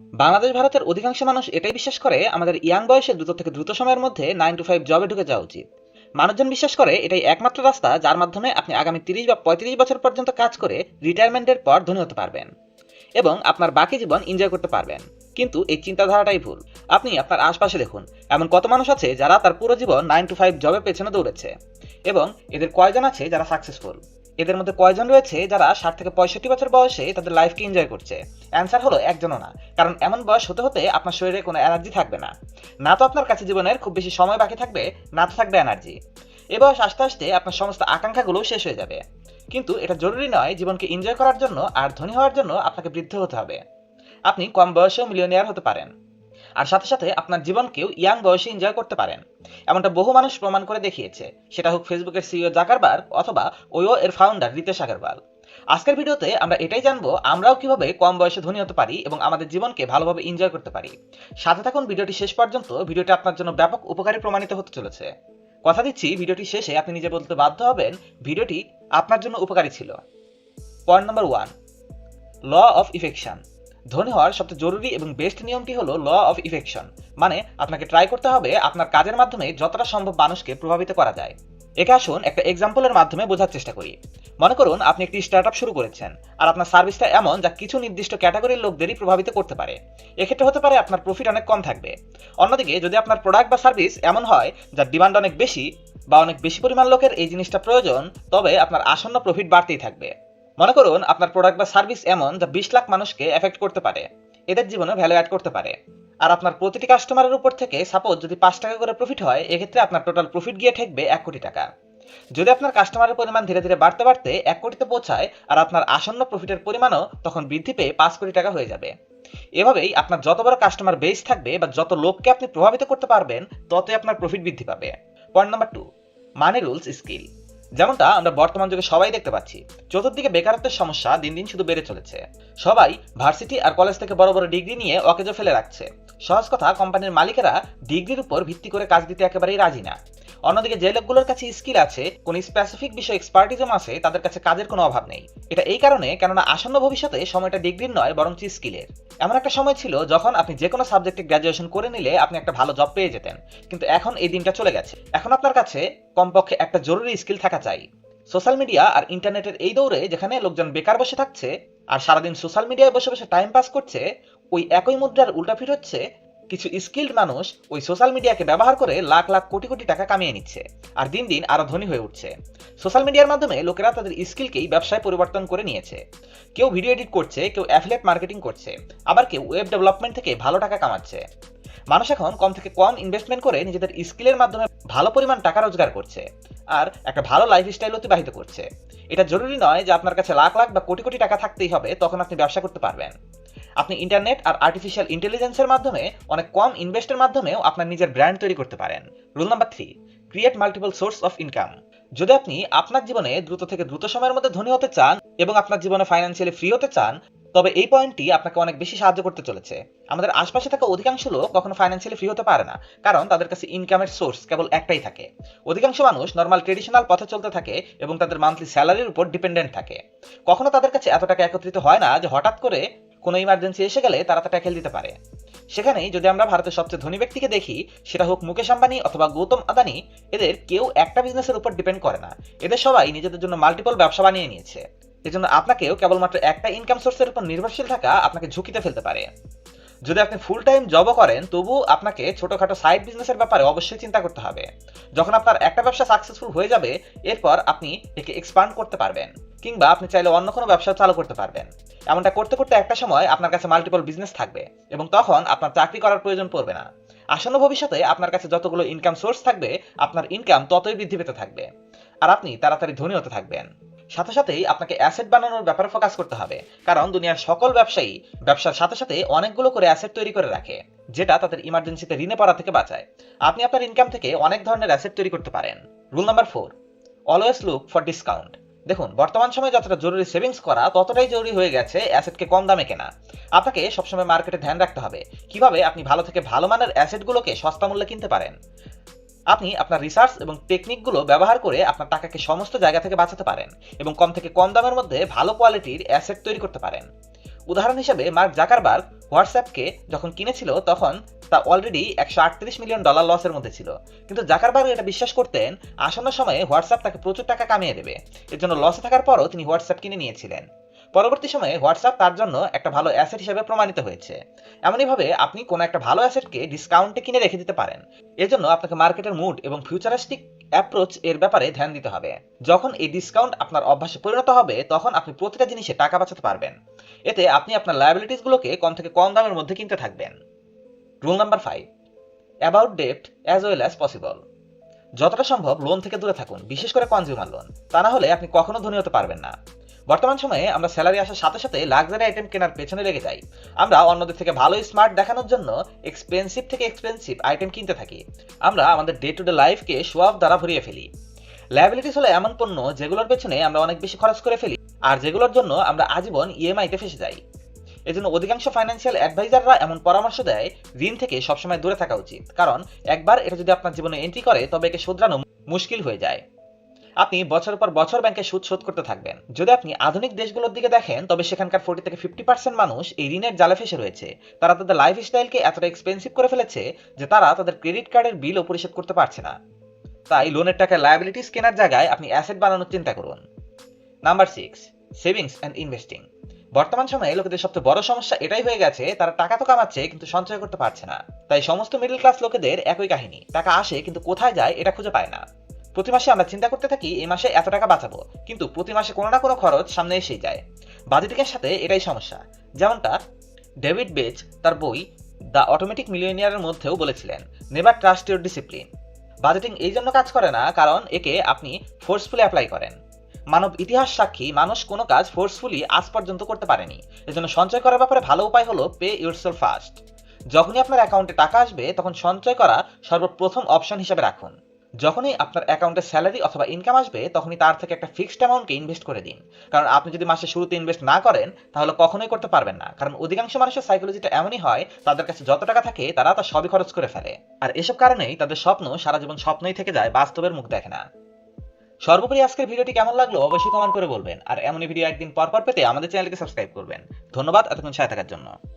বাংলাদেশ, ভারতের অধিকাংশ মানুষ এটাই বিশ্বাস করে, আমাদের ইয়াং বয়সে দ্রুত থেকে দ্রুত সময়ের মধ্যে নাইন টু ফাইভ জবে ঢুকে যাওয়া উচিত। মানুষজন বিশ্বাস করে, এটাই একমাত্র রাস্তা যার মাধ্যমে আপনি আগামী তিরিশ বা পঁয়ত্রিশ বছর পর্যন্ত কাজ করে রিটায়ারমেন্টের পর ধনী হতে পারবেন এবং আপনার বাকি জীবন এনজয় করতে পারবেন। কিন্তু এই চিন্তাধারাটাই ভুল। আপনি আপনার আশপাশে দেখুন, এমন কত মানুষ আছে যারা তার পুরো জীবন নাইন টু ফাইভ জবের পেছনে দৌড়েছে এবং এদের কয়জন আছে যারা সাকসেসফুল এদের মধ্যে কয়জন রয়েছে যারা ষাট থেকে পঁয়ষট্টি বছর বয়সে তাদের লাইফকে এনজয় করছে? অ্যান্সার হলো একজনও না, কারণ এমন বয়স হতে হতে আপনার শরীরে কোনো এনার্জি থাকবে না। না তো আপনার কাছে জীবনের খুব বেশি সময় বাকি থাকবে, না তো থাকবে এনার্জি এ বয়স আস্তে আস্তে আপনার সমস্ত আকাঙ্ক্ষাগুলো শেষ হয়ে যাবে। কিন্তু এটা জরুরি নয় জীবনকে এনজয় করার জন্য আর ধনী হওয়ার জন্য আপনাকে বৃদ্ধ হতে হবে। আপনি কম বয়সেও মিলিয়নিয়ার হতে পারেন। আর সাথে সাথে আপনার জীবনকেও ইয়াং বয়সে এনজয় করতে পারেন। এমনটা বহু মানুষ প্রমাণ করে দেখিয়েছে। সেটা হোক ফেসবুকের সিইও জাকারবার অথবা ওয়ো এর ফাউন্ডার রিতেশ আগরওয়াল আজকের ভিডিওতে আমরা এটাই জানব, আমরাও কীভাবে কম বয়সে ধনী হতে পারি এবং আমাদের জীবনকে ভালোভাবে এনজয় করতে পারি। সাথে থাকুন, ভিডিওটি শেষ পর্যন্ত। ভিডিওটি আপনার জন্য ব্যাপক উপকারী প্রমাণিত হতে চলেছে। কথা দিচ্ছি, ভিডিওটি শেষে আপনি নিজে বলতে বাধ্য হবেন, ভিডিওটি আপনার জন্য উপকারী ছিল। Point number one law of affection ধনী হওয়ার সবচেয়ে জরুরি এবং বেস্ট নিয়মটি হলো ল অফ ইফেকশন মানে আপনাকে ট্রাই করতে হবে আপনার কাজের মাধ্যমে যতটা সম্ভব মানুষকে প্রভাবিত করা যায়। একে আসুন একটা এক্সাম্পলের মাধ্যমে বোঝার চেষ্টা করি। মনে করুন আপনি একটি স্টার্ট শুরু করেছেন, আর আপনার সার্ভিসটা এমন যা কিছু নির্দিষ্ট ক্যাটাগরির লোকদেরই প্রভাবিত করতে পারে। এক্ষেত্রে হতে পারে আপনার প্রফিট অনেক কম থাকবে। অন্যদিকে যদি আপনার প্রোডাক্ট বা সার্ভিস এমন হয় যার ডিমান্ড অনেক বেশি বা অনেক বেশি পরিমাণ লোকের এই জিনিসটা প্রয়োজন, তবে আপনার আসন্ন প্রফিট বাড়তেই থাকবে। মনে করুন, আপনার প্রোডাক্ট বা সার্ভিস এমন যা বিশ লাখ মানুষকে এফেক্ট করতে পারে। এদের জীবনে ভ্যালু অ্যাড করতে পারে। আর আপনার প্রতিটি কাস্টমারের উপর থেকে সাপোজ যদি পাঁচ টাকা করে প্রফিট হয়, এক্ষেত্রে আপনার টোটাল প্রফিট গিয়ে ঠেকবে এক কোটি টাকা। যদি আপনার কাস্টমারের পরিমাণ ধীরে ধীরে বাড়তে বাড়তে এক কোটিতে পৌঁছায় আর আপনার আসন্ন প্রফিটের পরিমাণও তখন বৃদ্ধি পেয়ে পাঁচ কোটি টাকা হয়ে যাবে। এভাবেই আপনার যত বড় কাস্টমার বেস থাকবে বা যত লোককে আপনি প্রভাবিত করতে পারবেন, ততই আপনার প্রফিট বৃদ্ধি পাবে। Point number two money rules skill যেমনটা আমরা বর্তমান যুগে সবাই দেখতে পাচ্ছি। চতুর্দিকে বেকারত্বের সমস্যা দিন দিন শুধু বেড়ে চলেছে। সবাই ভার্সিটি আর কলেজ থেকে বড় বড় ডিগ্রি নিয়ে অকেজো ফেলে রাখছে। সহজ কথা কোম্পানির মালিকেরা ডিগ্রির উপর ভিত্তি করে কাজ দিতে একেবারেই রাজি না। অন্যদিকে যে লোকগুলোর কাছে স্কিল আছে, কোন স্পেসিফিক বিষয় এক্সপার্টিজম আছে, তাদের কাছে কাজের কোনো অভাব নেই। এটা এই কারণে কেননা আসন্ন ভবিষ্যতে সময়টা ডিগ্রির নয়, বরঞ্চ স্কিলের। এমন একটা সময় ছিল যখন আপনি যে কোনো সাবজেক্টে গ্র্যাজুয়েশন করে নিলে আপনি একটা ভালো জব পেয়ে যেতেন। কিন্তু এখন এই দিনটা চলে গেছে। এখন আপনার কাছে কমপক্ষে একটা জরুরি স্কিল থাকা চাই। সোশ্যাল মিডিয়া আর ইন্টারনেটের এই দৌড়ে যেখানে লোকজন বেকার বসে থাকছে, আর সারাদিন সোশ্যাল মিডিয়ায় বসে বসে টাইম পাস করছে ওই একই মুদ্রার উল্টা ফিট হচ্ছে, কিছু স্কিল্ড মানুষ ওই সোশ্যাল মিডিয়াকে ব্যবহার করে লাখ লাখ কোটি কোটি টাকা কামিয়ে নিচ্ছে, আর দিন দিন আরও ধনী হয়ে উঠছে। সোশ্যাল মিডিয়ার মাধ্যমে লোকেরা তাদের স্কিলকেই ব্যবসায় পরিবর্তন করে নিয়েছে। কেউ ভিডিও এডিট করছে, কেউ অ্যাফিলেট মার্কেটিং করছে, আবার কেউ ওয়েব ডেভেলপমেন্ট থেকে ভালো টাকা কামাচ্ছে। মানুষ এখন কম থেকে কম ইনভেস্টমেন্ট করে নিজেদের স্কিলের মাধ্যমে ভালো পরিমাণ টাকা রোজগার করছে, আর একটা ভালো লাইফস্টাইল অতিবাহিত করছে। এটা জরুরি নয় যে আপনার কাছে লাখ লাখ বা কোটি কোটি টাকা থাকতেই হবে, তখন আপনি ব্যবসা করতে পারবেন। আপনি ইন্টারনেট আর আর্টিফিশিয়াল ইন্টেলিজেন্সের মাধ্যমে, অনেক কম ইনভেস্টের মাধ্যমেও আপনার নিজের ব্র্যান্ড তৈরি করতে পারেন। Rule number three create multiple source of income যদি আপনি আপনার জীবনে দ্রুত থেকে দ্রুত সময়ের মধ্যে ধনী হতে চান এবং আপনার জীবনে ফাইন্যান্সিয়ালি ফ্রি হতে চান, তবে এই পয়েন্টটি আপনাকে অনেক বেশি সাহায্য করতে চলেছে। আমাদের আশপাশে থাকা অধিকাংশ লোক কখনো ফাইন্যান্সিয়ালি ফ্রি হতে পারে না, কারণ তাদের কাছে ইনকামের সোর্স কেবল একটাই থাকে। অধিকাংশ মানুষ নর্মাল ট্রেডিশনাল পথে চলতে থাকে এবং তাদের মান্থলি স্যালারির উপর ডিপেন্ডেন্ট থাকে। কখনো তাদের কাছে এত টাকা একত্রিত হয় না যে হঠাৎ করে কোনো ইমার্জেন্সি এসে গেলে তারা তা ট্যাকেল দিতে পারে। সেখানেই যদি আমরা ভারতের সবচেয়ে ধনী ব্যক্তিকে দেখি, সেটা হোক মুকেশ আম্বানি অথবা গৌতম আদানি, এদের কেউ একটা বিজনেসের উপর ডিপেন্ড করে না। এদের সবাই নিজেদের জন্য মাল্টিপল ব্যবসা বানিয়ে নিয়েছে। এজন্য আপনাকেও কেবলমাত্র একটা ইনকাম সোর্সের উপর নির্ভরশীল থাকা আপনাকে ঝুঁকিতে ফেলতে পারে। যদি আপনি ফুল টাইম জবও করেন, তবু আপনাকে ছোটখাটো সাইড বিজনেসের ব্যাপারে অবশ্যই চিন্তা করতে হবে। যখন আপনার একটা ব্যবসা সাকসেসফুল হয়ে যাবে, এরপর আপনি একে এক্সপান্ড করতে পারবেন। কিংবা আপনি চাইলে অন্য কোনো ব্যবসা চালু করতে পারবেন। এমনটা করতে করতে একটা সময় আপনার কাছে মাল্টিপল বিজনেস থাকবে এবং তখন আপনার চাকরি করার প্রয়োজন পড়বে না। আসন্ন ভবিষ্যতে আপনার কাছে যতগুলো ইনকাম সোর্স থাকবে, আপনার ইনকাম ততই বৃদ্ধি পেতে থাকবে। আর আপনি তাড়াতাড়ি ধনী হতে থাকবেন। সাথে সাথেই আপনাকে অ্যাসেট বানানোর ব্যাপারে ফোকাস করতে হবে, কারণ দুনিয়ার সকল ব্যবসায়ী ব্যবসার সাথে সাথে অনেকগুলো করে অ্যাসেট তৈরি করে রাখে, যেটা তাদের ইমার্জেন্সিতে ঋণে পড়া থেকে বাঁচায়। আপনি আপনার ইনকাম থেকে অনেক ধরনের অ্যাসেট তৈরি করতে পারেন। Rule number four always look for discount দেখুন, বর্তমান সময়ে যতটা জরুরি সেভিংস করা, ততটাই জরুরি হয়ে গেছে অ্যাসেটকে কম দামে কেনা। আপনাকে সবসময় মার্কেটে ধ্যান রাখতে হবে। কীভাবে? আপনি ভালো থেকে ভালো মানের অ্যাসেটগুলোকে সস্তা মূল্যে কিনতে পারেন। আপনি আপনার রিসার্চ এবং টেকনিকগুলো ব্যবহার করে আপনার টাকাকে সমস্ত জায়গা থেকে বাঁচাতে পারেন এবং কম থেকে কম দামের মধ্যে ভালো কোয়ালিটির অ্যাসেট তৈরি করতে পারেন। উদাহরণ হিসেবে মার্ক জাকারবার্গ হোয়াটসঅ্যাপকে যখন কিনেছিল, তখন তা অলরেডি একশো আটত্রিশ মিলিয়ন ডলার লসের মধ্যে ছিল। কিন্তু জাকারবার্গ এটা বিশ্বাস করতেন, আসন্ন সময়ে হোয়াটসঅ্যাপ তাকে প্রচুর টাকা কামিয়ে দেবে। এর জন্য লসে থাকার পরও তিনি হোয়াটসঅ্যাপ কিনে নিয়েছিলেন। পরবর্তী সময়ে হোয়াটসঅ্যাপ তার জন্য একটা ভালো অ্যাসেট হিসেবে প্রমাণিত হয়েছে। এমনইভাবে আপনি কোনো একটা ভালো অ্যাসেটকে ডিসকাউন্টে কিনে রেখে দিতে পারেন। এজন্য আপনাকে মার্কেটের মুড এবং ফিউচারিস্টিক অ্যাপ্রোচ এর ব্যাপারে ধ্যান দিতে হবে। যখন এই ডিসকাউন্ট আপনার অভ্যাসে পরিণত হবে, তখন আপনি প্রতিটা জিনিসে টাকা বাঁচাতে পারবেন। এতে আপনি আপনার লায়াবিলিটিসগুলোকে কম থেকে কম দামের মধ্যে কিনতে থাকবেন। রুল নাম্বার ফাইভ অ্যাবাউট ডেপ্ট অ্যাজ ওয়েল অ্যাজ পসিবল যতটা সম্ভব লোন থেকে দূরে থাকুন, বিশেষ করে কনজিউমার লোন তা না হলে আপনি কখনো ধনী হতে পারবেন না। বর্তমান সময়ে আমরা স্যালারি আসার সাথে সাথে লাক্সারি আইটেম কেনার পেছনে লেগে যাই। আমরা অন্যদের থেকে ভালো স্মার্ট দেখানোর জন্য এক্সপেন্সিভ থেকে এক্সপেন্সিভ আইটেম কিনতে থাকি। আমরা আমাদের ডে টু ডে লাইফকে শো অফ দ্বারা ভরিয়ে ফেলি। লায়াবিলিটিস হলো এমন পণ্য যেগুলোর পেছনে আমরা অনেক বেশি খরচ করে ফেলি আর যেগুলোর জন্য আমরা আজীবন ইএমআইতে ফেসে যাই। এজন্য অধিকাংশ ফাইন্যান্সিয়াল অ্যাডভাইজাররা এমন পরামর্শ দেয় ঋণ থেকে সবসময় দূরে থাকা উচিত। কারণ একবার এটা যদি আপনার জীবনে এন্ট্রি করে, তবে একে শোধরানো মুশকিল হয়ে যায়। আপনি বছর পর বছর ব্যাংকে সুদ শোধ করতে থাকবেন। যদি আপনি আধুনিক দেশগুলোর দিকে দেখেন, তবে সেখানকার ফোর্টি থেকে ফিফটি পার্সেন্ট মানুষ এই ঋণের জালে ফেসে রয়েছে। তারা তাদের লাইফ স্টাইলকে এতটা এক্সপেন্সিভ করে ফেলেছে যে তারা তাদের ক্রেডিট কার্ডের বিলও পরিশোধ করতে পারছে না। তাই লোনের টাকা লায়াবিলিটিস কেনার জায়গায় আপনি অ্যাসেট বানানোর চিন্তা করুন। Number six savings and investing বর্তমান সময়ে লোকেদের সবচেয়ে বড় সমস্যা এটাই হয়ে গেছে, তারা টাকা তো কামাচ্ছে, কিন্তু সঞ্চয় করতে পারছে না। তাই সমস্ত মিডল ক্লাস লোকেদের একই কাহিনী, টাকা আসে, কিন্তু কোথায় যায়, এটা খুঁজে পায় না। প্রতি মাসে আমরা চিন্তা করতে থাকি এই মাসে এত টাকা বাঁচাবো, কিন্তু প্রতি মাসে কোনো না কোনো খরচ সামনে এসেই যায়। বাজেটিংয়ের সাথে এটাই সমস্যা। যেমনটা ডেভিড বেজ তার বই দ্য অটোমেটিক মিলিয়নিয়ারের মধ্যেও বলেছিলেন never trust your discipline budgeting এই জন্য কাজ করে না, কারণ একে আপনি ফোর্সফুলি অ্যাপ্লাই করেন। মানব ইতিহাস সাক্ষী, মানুষ কোনো কাজ ফোর্সফুলি আজ পর্যন্ত করতে পারেনি। এজন্য সঞ্চয় করার ব্যাপারে ভালো উপায় হলো পে ইউরসেল ফার্স্ট যখনই আপনার অ্যাকাউন্টে টাকা আসবে, তখন সঞ্চয় করা সর্বপ্রথম অপশন হিসেবে রাখুন। যখনই আপনার অ্যাকাউন্টে স্যালারি অথবা ইনকাম আসবে, তখনই তার থেকে একটা ফিক্সড অ্যামাউন্টকে ইনভেস্ট করে দিন। কারণ আপনি যদি মাসের শুরুতে ইনভেস্ট না করেন, তাহলে কখনোই করতে পারবেন না। কারণ অধিকাংশ মানুষের সাইকোলজিটা এমনই হয়, তাদের কাছে যত টাকা থাকে, তারা তা সবই খরচ করে ফেলে। আর এসব কারণেই তাদের স্বপ্ন সারা জীবন স্বপ্নই থেকে যায়, বাস্তবের মুখ দেখে না। সর্বোপরি আজকের ভিডিওটি কেমন লাগল অবশ্যই কমেন্ট করে বলবেন। আর এমনই ভিডিও একদিন পর পর পেতে আমাদের চ্যানেলকে সাবস্ক্রাইব করবেন। ধন্যবাদ এতক্ষণ সাথে থাকার জন্য।